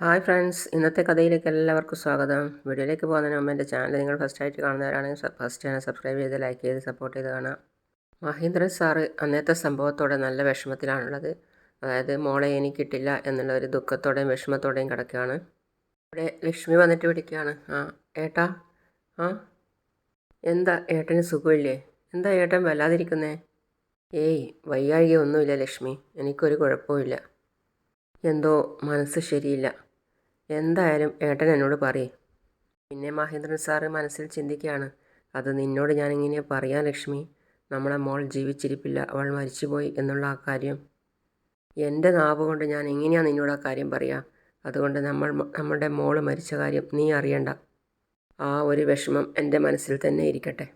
Hi friends ഇന്നത്തെ കഥയിലേക്ക് എല്ലാവർക്കും സ്വാഗതം. വീഡിയോയിലേക്ക് പോകുന്നതിന് മുമ്പ് എന്റെ ചാനൽ നിങ്ങൾ ഫസ്റ്റായിട്ട് കാണുന്നവരാണെങ്കിൽ ഫസ്റ്റ് ചാനൽ സബ്സ്ക്രൈബ് ചെയ്ത് ലൈക്ക് ചെയ്ത് സപ്പോർട്ട് ചെയ്ത് കാണാം. മഹേന്ദ്രൻ സാറ് അന്നത്തെ സംഭവത്തോടെ നല്ല വിഷമത്തിലാണുള്ളത്. അതായത് മോളെ എനിക്ക് കിട്ടില്ല എന്നുള്ള ഒരു ദുഃഖത്തോടെയും വിഷമത്തോടെയും കിടക്കുകയാണ്. ഇവിടെ ലക്ഷ്മി വന്നിട്ട് വിളിക്കുകയാണ് ആ ഏട്ടാ ആ എന്താ ഏട്ടന് സുഖമില്ലേ? എന്താ ഏട്ടൻ വല്ലാതിരിക്കുന്നേ? ഏയ് വയ്യാഴിക ഒന്നുമില്ല ലക്ഷ്മി. എനിക്കൊരു കുഴപ്പമില്ല എന്തോ മനസ്സ് ശരിയില്ല. എന്തായാലും ഏട്ടൻ എന്നോട് പറയേ. പിന്നെ മഹേന്ദ്രൻ സാറ് മനസ്സിൽ ചിന്തിക്കുകയാണ്. അത് നിന്നോട് ഞാനിങ്ങനെ പറയാൻ ലക്ഷ്മി? നമ്മളെ മോൾ ജീവിച്ചിരിപ്പില്ല. അവൾ മരിച്ചുപോയി എന്നുള്ള ആ കാര്യം. എന്റെ നാവ് കൊണ്ട് ഞാൻ എങ്ങനെയാണ് നിന്നോട് ആ കാര്യം പറയുക അതുകൊണ്ട് നമ്മൾ നമ്മുടെ മോൾ മരിച്ച കാര്യം നീ അറിയണ്ട. ആ ഒരു വിഷമം എന്റെ മനസ്സിൽ തന്നെ ഇരിക്കട്ടെ.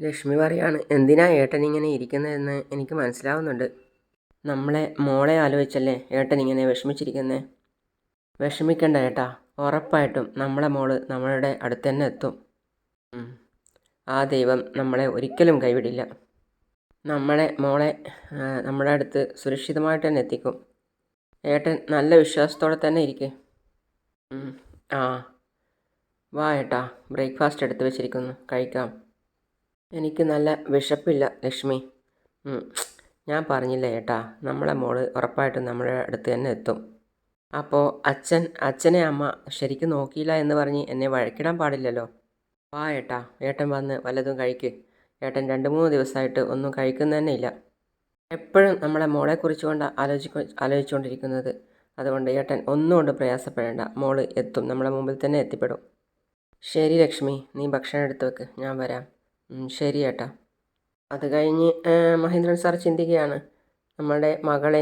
ലക്ഷ്മി പറയാണ് എന്തിനാ ഏട്ടൻ ഇങ്ങനെ ഇരിക്കുന്നതെന്ന് എനിക്ക് മനസ്സിലാവുന്നുണ്ട്. നമ്മളെ മോളെ ആലോചിച്ചല്ലേ ഏട്ടൻ ഇങ്ങനെ വിഷമിച്ചിരിക്കുന്നേ? വിഷമിക്കണ്ട ഏട്ടാ. ഉറപ്പായിട്ടും നമ്മളെ മോൾ നമ്മളുടെ അടുത്ത് തന്നെ എത്തും ആ ദൈവം നമ്മളെ ഒരിക്കലും കൈവിടില്ല. നമ്മളെ മോളെ നമ്മുടെ അടുത്ത് സുരക്ഷിതമായിട്ട് തന്നെ എത്തിക്കും. ഏട്ടൻ നല്ല വിശ്വാസത്തോടെ തന്നെ ഇരിക്കേ. ആ. വാ ഏട്ടാ. ബ്രേക്ക്ഫാസ്റ്റ് എടുത്ത് വെച്ചിരിക്കുന്നു. കഴിക്കാം. എനിക്ക് നല്ല വിശപ്പില്ല ലക്ഷ്മി. ഞാൻ പറഞ്ഞില്ല ഏട്ടാ നമ്മളെ മോൾ ഉറപ്പായിട്ടും നമ്മുടെ അടുത്ത് തന്നെ എത്തും. അപ്പോൾ അച്ഛൻ അച്ഛനെ അമ്മ ശരിക്കും നോക്കിയില്ല എന്ന് പറഞ്ഞ് എന്നെ വഴക്കിടാൻ പാടില്ലല്ലോ. വാ ഏട്ടാ ഏട്ടൻ വന്ന് വല്ലതും കഴിക്ക്. ഏട്ടൻ രണ്ട് മൂന്ന് ദിവസമായിട്ട് ഒന്നും കഴിക്കുന്ന തന്നെ ഇല്ല. എപ്പോഴും നമ്മളെ മോളെക്കുറിച്ച് കൊണ്ട് ആലോചിക്ക ആലോചിച്ചുകൊണ്ടിരിക്കുന്നത് അതുകൊണ്ട് ഏട്ടൻ ഒന്നും കൊണ്ട് പ്രയാസപ്പെടേണ്ട. മോൾ എത്തും. നമ്മളെ മുമ്പിൽ തന്നെ എത്തിപ്പെടും. ശരി ലക്ഷ്മി നീ ഭക്ഷണം എടുത്ത് വെക്ക്. ഞാൻ വരാം. ശരി ഏട്ടാ. അത് കഴിഞ്ഞ് മഹേന്ദ്രൻ സാർ ചിന്തിക്കുകയാണ്. നമ്മുടെ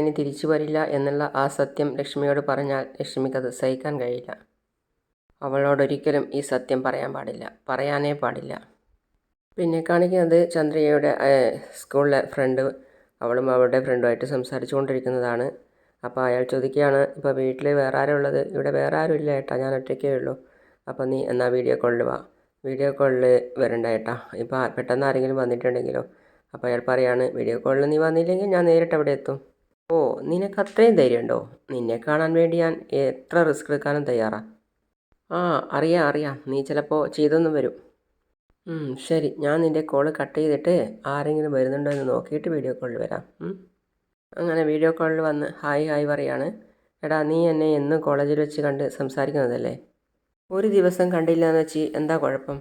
ഇനി തിരിച്ചു വരില്ല എന്നുള്ള ആ സത്യം ലക്ഷ്മിയോട് പറഞ്ഞാൽ ലക്ഷ്മിക്കത് സഹിക്കാൻ കഴിയില്ല. അവളോടൊരിക്കലും ഈ സത്യം പറയാൻ പാടില്ല. പറയാനേ പാടില്ല. പിന്നെ കാണിക്കുന്നത് ചന്ദ്രികയുടെ സ്കൂളിലെ ഫ്രണ്ട് അവളും അവളുടെ ഫ്രണ്ടുമായിട്ട് സംസാരിച്ചു കൊണ്ടിരിക്കുന്നതാണ് അപ്പോൾ അയാൾ ചോദിക്കുകയാണ് ഇപ്പോൾ വീട്ടിൽ വേറെ ആരുള്ളത് ഇവിടെ വേറെ ആരും ഇല്ല ഏട്ടാ ഞാൻ ഒറ്റയ്ക്കേ ഉള്ളൂ. അപ്പോൾ നീ എന്നാൽ വീഡിയോ കോളിൽ വാ. വീഡിയോ കോളിൽ വരണ്ട ഏട്ടാ ഇപ്പോൾ പെട്ടെന്ന് ആരെങ്കിലും വന്നിട്ടുണ്ടെങ്കിലോ? അപ്പോൾ അയാൾ പറയാണ് വീഡിയോ കോളിൽ നീ വന്നില്ലെങ്കിൽ ഞാൻ നേരിട്ട് അവിടെ എത്തും. ഓ നിനക്ക് അത്രയും ധൈര്യമുണ്ടോ? നിന്നെ കാണാൻ വേണ്ടി ഞാൻ എത്ര റിസ്ക് എടുക്കാനും തയ്യാറാ? ആ അറിയാം അറിയാം. നീ ചിലപ്പോൾ ചെയ്തൊന്നും വരും. ശരി. ഞാൻ നിന്റെ കോൾ കട്ട് ചെയ്തിട്ട് ആരെങ്കിലും വരുന്നുണ്ടോ എന്ന് നോക്കിയിട്ട് വീഡിയോ കോളിൽ വരാം. അങ്ങനെ വീഡിയോ കോളിൽ വന്ന് ഹായ് ഹായ് പറയാണ്. എടാ നീ എന്നെ എന്നും കോളേജിൽ വെച്ച് കണ്ട് സംസാരിക്കുന്നതല്ലേ? ഒരു ദിവസം കണ്ടില്ല എന്ന് വെച്ച് എന്താ കുഴപ്പം?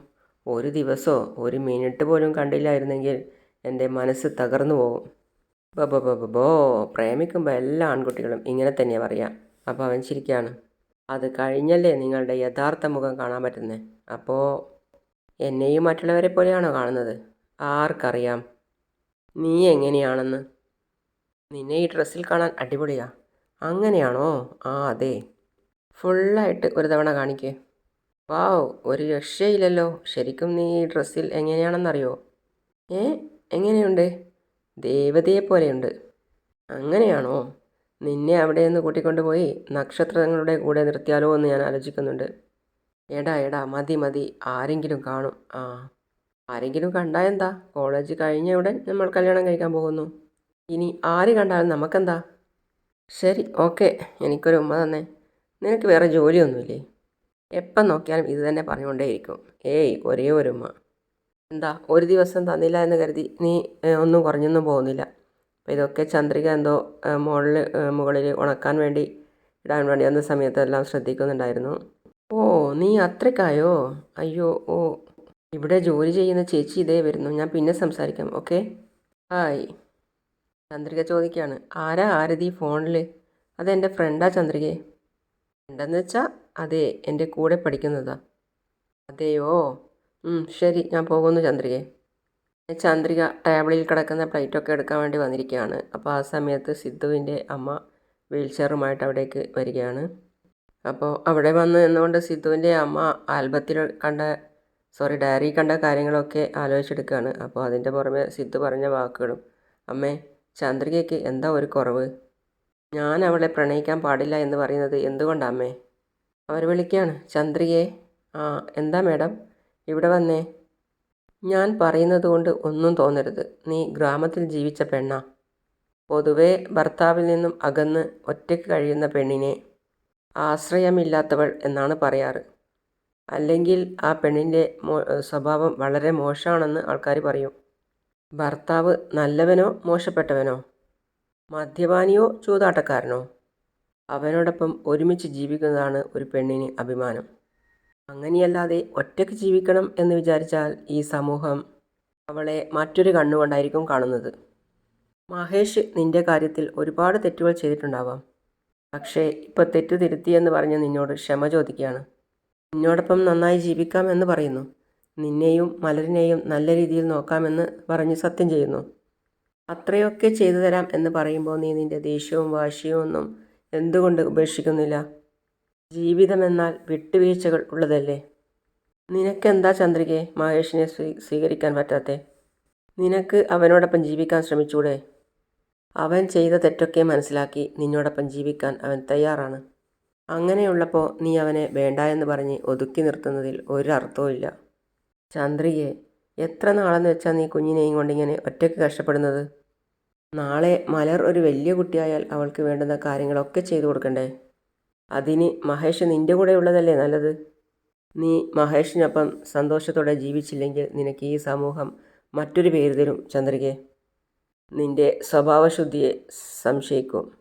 ഒരു ദിവസമോ ഒരു മിനിറ്റ് പോലും കണ്ടില്ലായിരുന്നെങ്കിൽ എന്റെ മനസ്സ് തകർന്നു പോകും. ബബോ ബോ ബോ ബോ ബോ പ്രേമിക്കുമ്പോൾ എല്ലാ ആൺകുട്ടികളും ഇങ്ങനെ തന്നെയാണ് പറയുക അപ്പോൾ അവൻ ശരിക്കാണ് അത് കഴിഞ്ഞല്ലേ നിങ്ങളുടെ യഥാർത്ഥ മുഖം കാണാൻ പറ്റുന്നത് അപ്പോൾ എന്നെയും മറ്റുള്ളവരെ പോലെയാണോ കാണുന്നത്? ആർക്കറിയാം. നീ എങ്ങനെയാണെന്ന്? നിന്നെ ഈ ഡ്രസ്സിൽ കാണാൻ അടിപൊളിയാ. അങ്ങനെയാണോ? ആ അതെ. ഫുള്ളായിട്ട് ഒരു തവണ കാണിക്കേ. വാവ് ഒരു രക്ഷയില്ലല്ലോ. ശരിക്കും നീ ഈ ഡ്രസ്സിൽ എങ്ങനെയാണെന്നറിയോ? ഏ? എങ്ങനെയുണ്ട്? ദേവതയെ പോലെയുണ്ട്. അങ്ങനെയാണോ? നിന്നെ അവിടെ നിന്ന് കൂട്ടിക്കൊണ്ടുപോയി നക്ഷത്രങ്ങളുടെ കൂടെ നിർത്തിയാലോ എന്ന് ഞാൻ ആലോചിക്കുന്നുണ്ട്. എടാ എടാ മതി മതി. ആരെങ്കിലും കാണും. ആ. ആരെങ്കിലും കണ്ടാ എന്താ? കോളേജ് കഴിഞ്ഞ ഉടൻ നമ്മൾ കല്യാണം കഴിക്കാൻ പോകുന്നു. ഇനി ആര് കണ്ടാലും നമുക്കെന്താ? ശരി ഓക്കെ. എനിക്കൊരു ഉമ്മ തന്നെ. നിനക്ക് വേറെ ജോലിയൊന്നുമില്ലേ? എപ്പം നോക്കിയാലും ഇത് തന്നെ പറഞ്ഞുകൊണ്ടേയിരിക്കും. ഏയ് ഒരേ ഒരു ഉമ്മ. എന്താ ഒരു ദിവസം തന്നില്ല എന്ന് കരുതി നീ ഒന്നും കുറഞ്ഞൊന്നും പോകുന്നില്ല. അപ്പോൾ ഇതൊക്കെ ചന്ദ്രിക എന്തോ മുകളിൽ മുകളിൽ ഉണക്കാൻ വേണ്ടി ഇടാൻ വേണ്ടി വന്ന സമയത്തെല്ലാം ശ്രദ്ധിക്കുന്നുണ്ടായിരുന്നു. ഓ നീ അത്രക്കായോ അയ്യോ ഓ. ഇവിടെ ജോലി ചെയ്യുന്ന ചേച്ചി ഇതേ വരുന്നു. ഞാൻ പിന്നെ സംസാരിക്കാം ഓക്കെ? ഹായ്. ചന്ദ്രിക ചോദിക്കുകയാണ്. ആരാ ആരതി ഫോണിൽ അതെന്റെ ഫ്രണ്ടാ ചന്ദ്രികയെ ഫ്രണ്ടെന്ന് വെച്ചാൽ അതെ എന്റെ കൂടെ പഠിക്കുന്നതാ. അതെയോ? ശരി. ഞാൻ പോകുന്നു ചന്ദ്രികയെ. ചന്ദ്രിക ടേബിളിൽ കിടക്കുന്ന പ്ലേറ്റൊക്കെ എടുക്കാൻ വേണ്ടി വന്നിരിക്കുകയാണ്. അപ്പോൾ ആ സമയത്ത് സിദ്ധുവിന്റെ അമ്മ വീൽ ചെയറുമായിട്ട് അവിടേക്ക് വരികയാണ്. അപ്പോൾ അവിടെ വന്ന് നിന്നുകൊണ്ട് സിദ്ധുവിന്റെ അമ്മ ആൽബത്തിൽ കണ്ട സോറി ഡയറി കണ്ട കാര്യങ്ങളൊക്കെ ആലോചിച്ചെടുക്കുകയാണ്. അപ്പോൾ അതിന്റെ പുറമെ സിദ്ധു പറഞ്ഞ വാക്കുകളും. അമ്മേ ചന്ദ്രികയ്ക്ക് എന്താ ഒരു കുറവ്? ഞാൻ അവളെ പ്രണയിക്കാൻ പാടില്ല എന്ന് പറയുന്നത് എന്തുകൊണ്ടാണ് അമ്മേ? അവർ വിളിക്കുകയാണ് ചന്ദ്രികയെ. ആ എന്താ മേഡം? ഇവിടെ വന്നേ? ഞാൻ പറയുന്നത് കൊണ്ട് ഒന്നും തോന്നരുത്. നീ ഗ്രാമത്തിൽ ജീവിച്ച പെണ്ണാ. പൊതുവേ ഭർത്താവിൽ നിന്നും അകന്ന് ഒറ്റയ്ക്ക് കഴിയുന്ന പെണ്ണിനെ ആശ്രയമില്ലാത്തവൾ എന്നാണ് പറയാറ്. അല്ലെങ്കിൽ ആ പെണ്ണിന്റെ സ്വഭാവം വളരെ മോശമാണെന്ന് ആൾക്കാർ പറയും. ഭർത്താവ് നല്ലവനോ മോശപ്പെട്ടവനോ? മദ്യപാനിയോ ചൂതാട്ടക്കാരനോ? അവനോടൊപ്പം ഒരുമിച്ച് ജീവിക്കുന്നതാണ് ഒരു പെണ്ണിന് അഭിമാനം. അങ്ങനെയല്ലാതെ ഒറ്റയ്ക്ക് ജീവിക്കണം എന്ന് വിചാരിച്ചാൽ ഈ സമൂഹം അവളെ മറ്റൊരു കണ്ണുകൊണ്ടായിരിക്കും കാണുന്നത്. മഹേഷ് നിന്റെ കാര്യത്തിൽ ഒരുപാട് തെറ്റുകൾ ചെയ്തിട്ടുണ്ടാവാം. പക്ഷേ ഇപ്പോൾ തെറ്റ് തിരുത്തിയെന്ന് പറഞ്ഞ് നിന്നോട് ക്ഷമ ചോദിക്കുകയാണ്. നിന്നോടൊപ്പം നന്നായി ജീവിക്കാം എന്ന് പറയുന്നു. നിന്നെയും മലരിനെയും നല്ല രീതിയിൽ നോക്കാമെന്ന് പറഞ്ഞ് സത്യം ചെയ്യുന്നു. അത്രയൊക്കെ ചെയ്തു തരാം എന്ന് പറയുമ്പോൾ നീ നിന്റെ ദേഷ്യവും വാശിയും ഒന്നും എന്തുകൊണ്ട് ഉപേക്ഷിക്കുന്നില്ല? ജീവിതമെന്നാൽ വിട്ടുവീഴ്ചകൾ ഉള്ളതല്ലേ? നിനക്കെന്താ ചന്ദ്രികയെ മഹേഷിനെ സ്വീ സ്വീകരിക്കാൻ പറ്റാത്തെ? നിനക്ക് അവനോടൊപ്പം ജീവിക്കാൻ ശ്രമിച്ചൂടെ? അവൻ ചെയ്ത തെറ്റൊക്കെ മനസ്സിലാക്കി നിന്നോടൊപ്പം ജീവിക്കാൻ അവൻ തയ്യാറാണ്. അങ്ങനെയുള്ളപ്പോൾ നീ അവനെ വേണ്ട എന്ന് പറഞ്ഞ് ഒതുക്കി നിർത്തുന്നതിൽ ഒരർത്ഥവും ഇല്ല. ചന്ദ്രികയെ എത്ര നാളെന്ന് വെച്ചാൽ നീ കുഞ്ഞിനെയും കൊണ്ടിങ്ങനെ ഒറ്റയ്ക്ക് കഷ്ടപ്പെടുന്നത്? നാളെ മലർ ഒരു വലിയ കുട്ടിയായാൽ അവൾക്ക് വേണ്ടുന്ന കാര്യങ്ങളൊക്കെ ചെയ്തു കൊടുക്കണ്ടേ? അതിന് മഹേഷ് നിന്റെ കൂടെ ഉള്ളതല്ലേ നല്ലത്? നീ മഹേഷിനൊപ്പം സന്തോഷത്തോടെ ജീവിച്ചില്ലെങ്കിൽ നിനക്ക് ഈ സമൂഹം മറ്റൊരു പേര് തരും ചന്ദ്രികെ. നിന്റെ സ്വഭാവശുദ്ധിയെ സംശയിക്കും.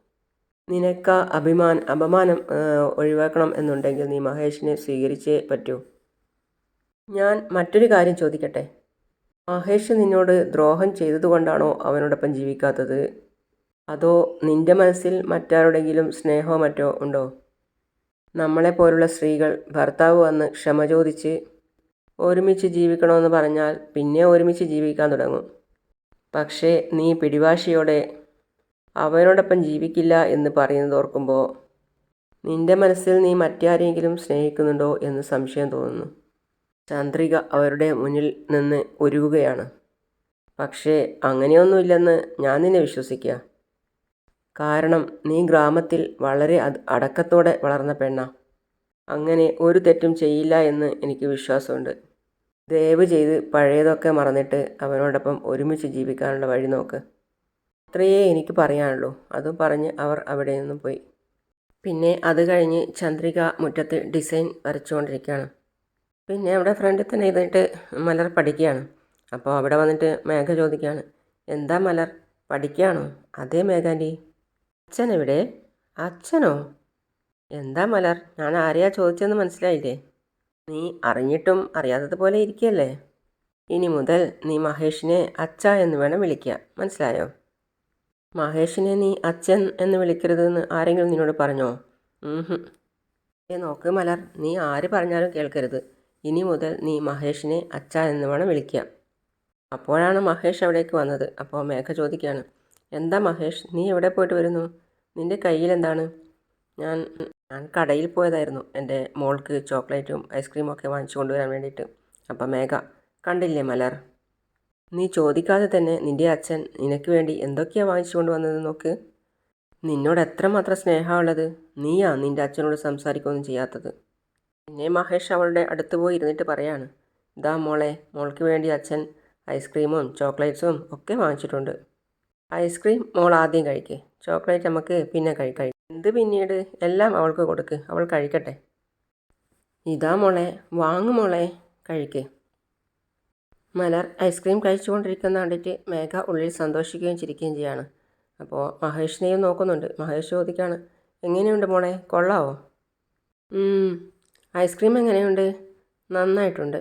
നിനക്ക അഭിമാൻ അപമാനം ഒഴിവാക്കണം എന്നുണ്ടെങ്കിൽ നീ മഹേഷിനെ സ്വീകരിച്ചേ പറ്റൂ. ഞാൻ മറ്റൊരു കാര്യം ചോദിക്കട്ടെ? മഹേഷ് നിന്നോട് ദ്രോഹം ചെയ്തതുകൊണ്ടാണോ അവനോടൊപ്പം ജീവിക്കാത്തത്? അതോ നിന്റെ മനസ്സിൽ മറ്റാരുടെങ്കിലും സ്നേഹമോ മറ്റോ ഉണ്ടോ? നമ്മളെപ്പോലുള്ള സ്ത്രീകൾ ഭർത്താവ് വന്ന് ക്ഷമ ചോദിച്ച് ഒരുമിച്ച് ജീവിക്കണമെന്ന് പറഞ്ഞാൽ പിന്നെ ഒരുമിച്ച് ജീവിക്കാൻ തുടങ്ങും. പക്ഷേ നീ പിടിവാശിയോടെ അവനോടൊപ്പം ജീവിക്കില്ല എന്ന് പറയുന്നത് ഓർക്കുമ്പോൾ നിന്റെ മനസ്സിൽ നീ മറ്റാരെങ്കിലും സ്നേഹിക്കുന്നുണ്ടോ എന്ന് സംശയം തോന്നുന്നു. ചന്ദ്രിക അവരുടെ മുന്നിൽ നിന്ന് ഒരുങ്ങുകയാണ് പക്ഷേ അങ്ങനെയൊന്നുമില്ലെന്ന് ഞാൻ നിന്നെ വിശ്വസിക്കുക കാരണം നീ ഗ്രാമത്തിൽ വളരെ അടക്കത്തോടെ വളർന്ന പെണ്ണാ. അങ്ങനെ ഒരു തെറ്റും ചെയ്യില്ല എന്ന് എനിക്ക് വിശ്വാസമുണ്ട്. ദയവ് ചെയ്ത് പഴയതൊക്കെ മറന്നിട്ട് അവനോടൊപ്പം ഒരുമിച്ച് ജീവിക്കാനുള്ള വഴി നോക്ക്. അത്രയേ എനിക്ക് പറയാനുള്ളൂ. അതും പറഞ്ഞ് അവർ അവിടെ നിന്നും പോയി. പിന്നെ അത് കഴിഞ്ഞ് ചന്ദ്രിക മുറ്റത്ത് ഡിസൈൻ വരച്ചുകൊണ്ടിരിക്കുകയാണ്. പിന്നെ അവിടെ ഫ്രണ്ടിൽ തന്നെ ഇരുന്നിട്ട് മലർ പഠിക്കുകയാണ്. അപ്പോൾ അവിടെ വന്നിട്ട് മേഘ ചോദിക്കുകയാണ് എന്താ മലർ? പഠിക്കുകയാണോ? അതേ മേഘാന്റി അച്ഛൻ എവിടെ അച്ഛനോ? എന്താ മലർ? ഞാൻ ആരെയാ ചോദിച്ചതെന്ന് മനസ്സിലായില്ലേ? നീ അറിഞ്ഞിട്ടും അറിയാത്തതുപോലെ ഇരിക്കുകയല്ലേ ഇനി മുതൽ നീ മഹേഷിനെ അച്ഛ എന്ന് വേണം വിളിക്കുക മനസ്സിലായോ? മഹേഷിനെ നീ അച്ഛൻ എന്ന് വിളിക്കരുതെന്ന് ആരെങ്കിലും നിന്നോട് പറഞ്ഞോ? ഏ നോക്ക് മലർ നീ ആര് പറഞ്ഞാലും കേൾക്കരുത്. ഇനി മുതൽ നീ മഹേഷിനെ അച്ഛ എന്ന് വേണം വിളിക്കുക അപ്പോഴാണ് മഹേഷ് അവിടേക്ക് വന്നത്. അപ്പോൾ മേഘ ചോദിക്കുകയാണ്. എന്താ മഹേഷ്? നീ എവിടെ പോയിട്ട് വരുന്നു? നിന്റെ കയ്യിൽ എന്താണ്? ഞാൻ ഞാൻ കടയിൽ പോയതായിരുന്നു. എന്റെ മോൾക്ക് ചോക്ലേറ്റും ഐസ്ക്രീമും ഒക്കെ വാങ്ങിച്ചു കൊണ്ടുവരാൻ വേണ്ടിയിട്ട്. അപ്പം മേഘ കണ്ടില്ലേ മലർ? നീ ചോദിക്കാതെ തന്നെ നിന്റെ അച്ഛൻ നിനക്ക് വേണ്ടി എന്തൊക്കെയാണ് വാങ്ങിച്ചു കൊണ്ടുവന്നത് നോക്ക്. നിന്നോട് എത്രമാത്രം സ്നേഹമുള്ളത്. നീയാ നിന്റെ അച്ഛനോട് സംസാരിക്കുകയൊന്നും ചെയ്യാത്തത്. പിന്നെ മഹേഷ് അവളുടെ അടുത്ത് പോയി ഇരുന്നിട്ട് പറയാണ്. ഇതാ മോളെ മോൾക്ക് വേണ്ടി അച്ഛൻ ഐസ്ക്രീമും ചോക്ലേറ്റ്സും ഒക്കെ വാങ്ങിച്ചിട്ടുണ്ട്. ഐസ്ക്രീം മോൾ ആദ്യം കഴിക്കേ. ചോക്ലേറ്റ് നമുക്ക് പിന്നെ കഴി കഴി എന്ത് പിന്നീട്? എല്ലാം അവൾക്ക് കൊടുക്ക്. അവൾ കഴിക്കട്ടെ. ഇതാ മോളെ. വാങ്ങു മോളെ. കഴിക്ക്. മലർ ഐസ്ക്രീം കഴിച്ചുകൊണ്ടിരിക്കുന്ന കണ്ടിട്ട് മേഘ ഉള്ളിൽ സന്തോഷിക്കുകയും ചിരിക്കുകയും ചെയ്യാണ്. അപ്പോൾ മഹേഷിനെയും നോക്കുന്നുണ്ട്. മഹേഷ് ചോദിക്കുകയാണ് എങ്ങനെയുണ്ട് മോളെ? കൊള്ളാവോ? ഐസ്ക്രീം എങ്ങനെയുണ്ട്? നന്നായിട്ടുണ്ട്.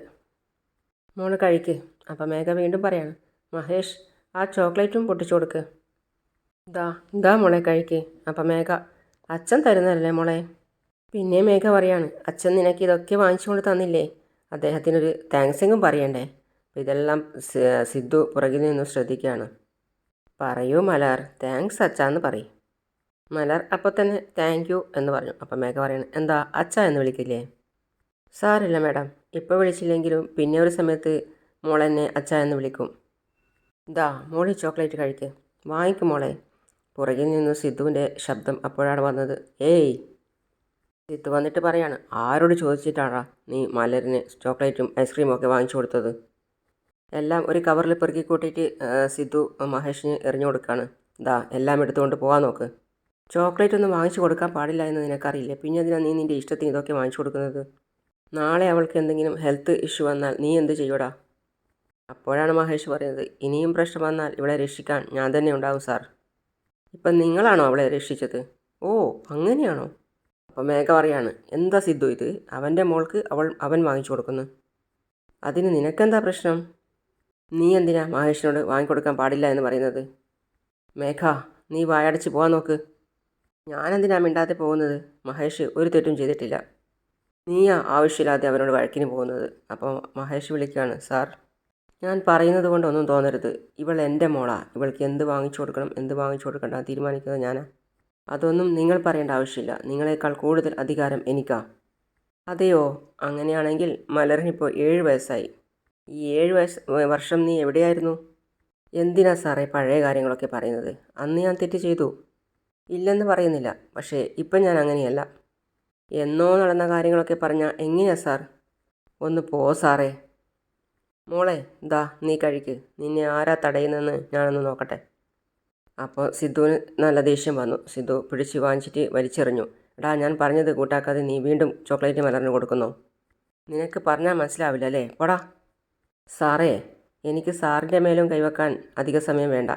മോൾ കഴിക്ക്. അപ്പം മേഘ വീണ്ടും പറയാണ് മഹേഷ് ആ ചോക്ലേറ്റും പൊട്ടിച്ചു കൊടുക്ക്. ദാ ദാ മോളെ കഴിക്ക്. അപ്പം മേഘ അച്ഛൻ തരുന്നതല്ലേ മോളെ? പിന്നെ മേഘ പറയാണ് അച്ഛൻ നിനക്ക് ഇതൊക്കെ വാങ്ങിച്ചു കൊണ്ട് തന്നില്ലേ? അദ്ദേഹത്തിനൊരു താങ്ക്സിങ്ങും പറയണ്ടേ? ഇതെല്ലാം സിദ്ധു പുറകിൽ നിന്നും ശ്രദ്ധിക്കുകയാണ് പറയൂ മലർ താങ്ക്സ് അച്ഛാന്ന് പറയും. മലർ അപ്പോൾ തന്നെ താങ്ക് യു എന്ന് പറഞ്ഞു. അപ്പം മേഘ പറയണം എന്താ അച്ഛ എന്ന് വിളിക്കില്ലേ? സാറില്ല മാഡം ഇപ്പോൾ വിളിച്ചില്ലെങ്കിലും പിന്നെ ഒരു സമയത്ത് മോളെന്നെ അച്ഛ എന്ന് വിളിക്കും. ഇതാ മോളെ ചോക്ലേറ്റ് കഴിക്ക്. വാങ്ങിക്കും മോളെ. പുറകിൽ നിന്ന് സിദ്ധുവിന്റെ ശബ്ദം അപ്പോഴാണ് വന്നത്. ഏയ്! സിദ്ധു വന്നിട്ട് പറയാണ് ആരോട് ചോദിച്ചിട്ടാണാ നീ മലരിന് ചോക്ലേറ്റും ഐസ്ക്രീമും ഒക്കെ വാങ്ങിച്ചു കൊടുത്തത്? എല്ലാം ഒരു കവറിൽ പെറുക്കി കൂട്ടിയിട്ട് സിദ്ധു മഹേഷിന് എറിഞ്ഞു കൊടുക്കുകയാണ് ദാ എല്ലാം എടുത്തുകൊണ്ട് പോകാൻ നോക്ക്. ചോക്ലേറ്റ് ഒന്നും വാങ്ങിച്ചു കൊടുക്കാൻ പാടില്ല എന്ന് നിനക്കറിയില്ല? പിന്നെ അതിനാണ് നീ നിന്റെ ഇഷ്ടത്തിന് ഇതൊക്കെ വാങ്ങിച്ചു കൊടുക്കുന്നത്? നാളെ അവൾക്ക് എന്തെങ്കിലും ഹെൽത്ത് ഇഷ്യൂ വന്നാൽ നീ എന്ത് ചെയ്യൂടാ അപ്പോഴാണ് മഹേഷ് പറയുന്നത് ഇനിയും പ്രശ്നം വന്നാൽ ഇവളെ രക്ഷിക്കാൻ ഞാൻ തന്നെ ഉണ്ടാവും സാർ. ഇപ്പം നിങ്ങളാണോ അവളെ രക്ഷിച്ചത്? ഓ അങ്ങനെയാണോ? അപ്പം മേഘ പറയാണ് എന്താ സിദ്ധു ഇത്? അവന്റെ മോൾക്ക് അവൾ അവൻ വാങ്ങിച്ചു കൊടുക്കുന്നു. അതിന് നിനക്കെന്താ പ്രശ്നം? നീ എന്തിനാ മഹേഷിനോട് വാങ്ങിക്കൊടുക്കാൻ പാടില്ല എന്ന് പറയുന്നത്? മേഘ നീ വായടച്ച് പോകാൻ നോക്ക്. ഞാനെന്തിനാ മിണ്ടാതെ പോകുന്നത്? മഹേഷ് ഒരു തെറ്റും ചെയ്തിട്ടില്ല. നീയാ ആവശ്യമില്ലാതെ അവനോട് വഴക്കിന് പോകുന്നത്. അപ്പോൾ മഹേഷ് വിളിക്കുകയാണ് സാർ ഞാൻ പറയുന്നത് കൊണ്ടൊന്നും തോന്നരുത്. ഇവൾ എന്റെ മോളാണ് ഇവൾക്ക് എന്ത് വാങ്ങിച്ചു കൊടുക്കണം എന്ത് വാങ്ങിച്ചു കൊടുക്കണ്ട തീരുമാനിക്കുന്നത് ഞാനാ. അതൊന്നും നിങ്ങൾ പറയേണ്ട ആവശ്യമില്ല. നിങ്ങളെക്കാൾ കൂടുതൽ അധികാരം എനിക്കാ. അതെയോ? അങ്ങനെയാണെങ്കിൽ മലറിനിപ്പോൾ ഏഴ് വയസ്സായി. ഈ ഏഴ് വയസ്സ് വർഷം നീ എവിടെയായിരുന്നു? എന്തിനാ സാറേ പഴയ കാര്യങ്ങളൊക്കെ പറയുന്നത്? അന്ന് ഞാൻ തെറ്റ് ചെയ്തു. ഇല്ലെന്ന് പറയുന്നില്ല. പക്ഷേ ഇപ്പം ഞാൻ അങ്ങനെയല്ല. എന്നോ നടന്ന കാര്യങ്ങളൊക്കെ പറഞ്ഞാൽ എങ്ങനെയാ സാർ? ഒന്ന് പോ സാറേ. മോളെ ദാ നീ കഴിക്ക്. നിന്നെ ആരാ തടയുന്നതെന്ന് ഞാനൊന്ന് നോക്കട്ടെ. അപ്പോൾ സിദ്ധുവിന് നല്ല ദേഷ്യം വന്നു. സിദ്ധു പിടിച്ച് വാങ്ങിച്ചിട്ട് വലിച്ചെറിഞ്ഞു. എടാ ഞാൻ പറഞ്ഞത് കൂട്ടാക്കാതെ നീ വീണ്ടും ചോക്ലേറ്റ് മലർന്ന് കൊടുക്കുന്നു. നിനക്ക് പറഞ്ഞാൽ മനസ്സിലാവില്ല അല്ലേ? പോടാ. സാറേ എനിക്ക് സാറിന്റെ മേലും കൈവെക്കാൻ അധിക സമയം വേണ്ട.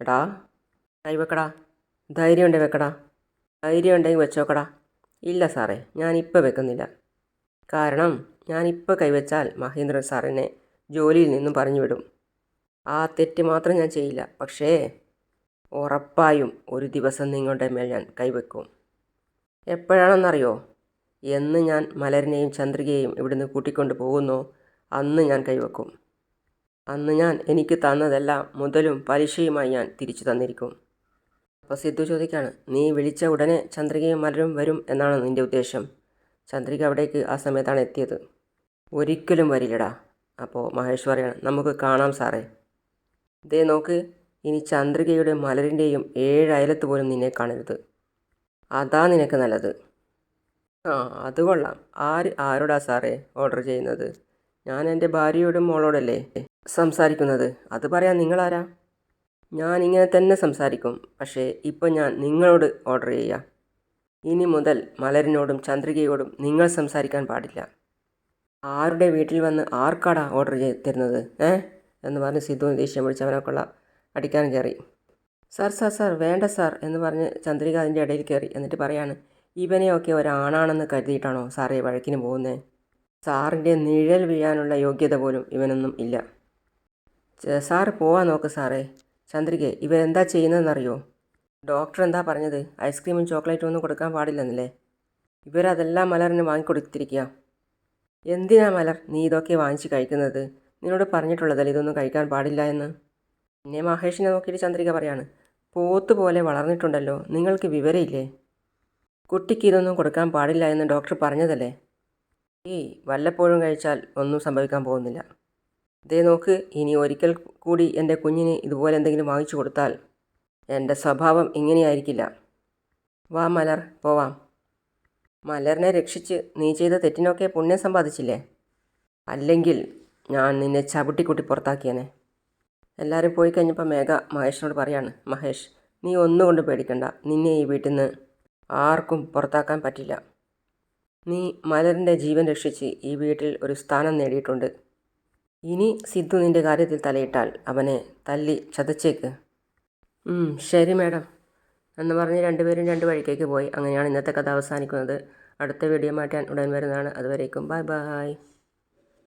എടാ കൈവെക്കടാ ധൈര്യം ഉണ്ടെങ്കിൽ വെക്കടാ. ധൈര്യം ഉണ്ടെങ്കിൽ വെച്ചോക്കടാ. ഇല്ല സാറേ ഞാനിപ്പോൾ വെക്കുന്നില്ല. കാരണം ഞാനിപ്പോൾ കൈവച്ചാൽ മഹേന്ദ്രൻ സാറിനെ ജോലിയിൽ നിന്നും പറഞ്ഞു വിടും. ആ തെറ്റ് മാത്രം ഞാൻ ചെയ്യില്ല. പക്ഷേ ഉറപ്പായും ഒരു ദിവസം നിങ്ങളുടെ മേൽ ഞാൻ കൈവെക്കും. എപ്പോഴാണെന്നറിയോ? എന്ന് ഞാൻ മലരിനെയും ചന്ദ്രികയെയും ഇവിടുന്ന് കൂട്ടിക്കൊണ്ട് പോകുന്നു. അന്ന് ഞാൻ കൈവെക്കും. അന്ന് ഞാൻ എനിക്ക് തന്നതെല്ലാം മുതലും പലിശയുമായി ഞാൻ തിരിച്ചു തന്നിരിക്കും. അപ്പോൾ സിദ്ധു ചോദിക്കാണ് നീ വിളിച്ച ഉടനെ ചന്ദ്രികയും മലരും വരും എന്നാണ് നിന്റെ ഉദ്ദേശം? ചന്ദ്രിക അവിടേക്ക് ആ സമയത്താണ് എത്തിയത്. ഒരിക്കലും വരില്ലടാ. അപ്പോൾ മഹേഷ് പറയാണ് നമുക്ക് കാണാം സാറേ. ദേ നോക്ക് ഇനി ചന്ദ്രികയുടെ മലരിന്റെയും ഏഴ് അയലത്ത് പോലും നിന്നെ കാണരുത്. അതാ നിനക്ക് നല്ലത്. ആ അത് കൊള്ളാം. ആര് ആരോടാ സാറേ ഓർഡർ ചെയ്യുന്നത്? ഞാൻ എന്റെ ഭാര്യയോടും മോളോടല്ലേ സംസാരിക്കുന്നത്? അത് പറയാൻ നിങ്ങളാരാ? ഞാൻ ഇങ്ങനെ തന്നെ സംസാരിക്കും പക്ഷേ ഇപ്പം ഞാൻ നിങ്ങളോട് ഓർഡർ ചെയ്യാം. ഇനി മുതൽ മലരിനോടും ചന്ദ്രികയോടും നിങ്ങൾ സംസാരിക്കാൻ പാടില്ല. ആരുടെ വീട്ടിൽ വന്ന് ആർക്കാടാ ഓർഡർ ചെയ്ത് തരുന്നത്? ഏ? എന്ന് പറഞ്ഞ് സിദ്ധു ദേഷ്യം വിളിച്ച് അവനൊക്കെയുള്ള അടിക്കാൻ കയറി. സാർ സാർ സാർ വേണ്ട സാർ എന്ന് പറഞ്ഞ് ചന്ദ്രിക അതിന്റെ ഇടയിൽ കയറി. എന്നിട്ട് പറയാണ് ഇവനെയൊക്കെ ഒരാണാണെന്ന് കരുതിയിട്ടാണോ സാറേ വഴക്കിന് പോകുന്നത് സാറിന്റെ നിഴൽ വീഴാനുള്ള യോഗ്യത പോലും ഇവനൊന്നും ഇല്ല. സാറ് പോവാൻ നോക്ക് സാറേ. ചന്ദ്രിക ഇവരെന്താ ചെയ്യുന്നതെന്നറിയോ? ഡോക്ടർ എന്താ പറഞ്ഞത്? ഐസ്ക്രീമും ചോക്ലേറ്റും ഒന്നും കൊടുക്കാൻ പാടില്ലെന്നല്ലേ? ഇവരതെല്ലാം മലറിന് വാങ്ങിക്കൊടുത്തിരിക്കുക എന്തിനാ മലർ നീ ഇതൊക്കെ വാങ്ങിച്ച് കഴിക്കുന്നത്? നിന്നോട് പറഞ്ഞിട്ടുള്ളതല്ലേ ഇതൊന്നും കഴിക്കാൻ പാടില്ല എന്ന്? എന്നെ മഹേഷിനെ നോക്കിയിട്ട് ചന്ദ്രിക പറയാണ് പോത്ത് പോലെ വളർന്നിട്ടുണ്ടല്ലോ നിങ്ങൾക്ക് വിവരമില്ലേ കുട്ടിക്ക് ഇതൊന്നും കൊടുക്കാൻ പാടില്ല എന്ന് ഡോക്ടർ പറഞ്ഞതല്ലേ? ഏയ് വല്ലപ്പോഴും കഴിച്ചാൽ ഒന്നും സംഭവിക്കാൻ പോകുന്നില്ല. ദേ നോക്ക് ഇനി ഒരിക്കൽ കൂടി എന്റെ കുഞ്ഞിന് ഇതുപോലെ എന്തെങ്കിലും വാങ്ങിച്ചു കൊടുത്താൽ എന്റെ സ്വഭാവം ഇങ്ങനെയായിരിക്കില്ല. വാ മലർ പോവാം. മലറിനെ രക്ഷിച്ച് നീ ചെയ്ത തെറ്റിനൊക്കെ പുണ്യം സമ്പാദിച്ചില്ലേ? അല്ലെങ്കിൽ ഞാൻ നിന്നെ ചവിട്ടിക്കൂട്ടി പുറത്താക്കിയേനെ. എല്ലാവരും പോയി കഴിഞ്ഞപ്പോൾ മേഘ മഹേഷിനോട് പറയാണ് മഹേഷ് നീ ഒന്നുകൊണ്ട് പേടിക്കണ്ട. നിന്നെ ഈ വീട്ടിൽ നിന്ന് ആർക്കും പുറത്താക്കാൻ പറ്റില്ല. നീ മലറിന്റെ ജീവൻ രക്ഷിച്ച് ഈ വീട്ടിൽ ഒരു സ്ഥാനം നേടിയിട്ടുണ്ട്. ഇനി സിദ്ധു നിന്റെ കാര്യത്തിൽ തലയിട്ടാൽ അവനെ തല്ലി ചതച്ചേക്ക്. ശരി മാഡം. എന്ന് പറഞ്ഞ് രണ്ടുപേരും രണ്ട് വഴിക്കേക്ക് പോയി. അങ്ങനെയാണ് ഇന്നത്തെ കഥ അവസാനിക്കുന്നത്. അടുത്ത വീഡിയോ മാറ്റാൻ ഉടൻ വരുന്നതാണ്. അതുവരേക്കും. Bye bye.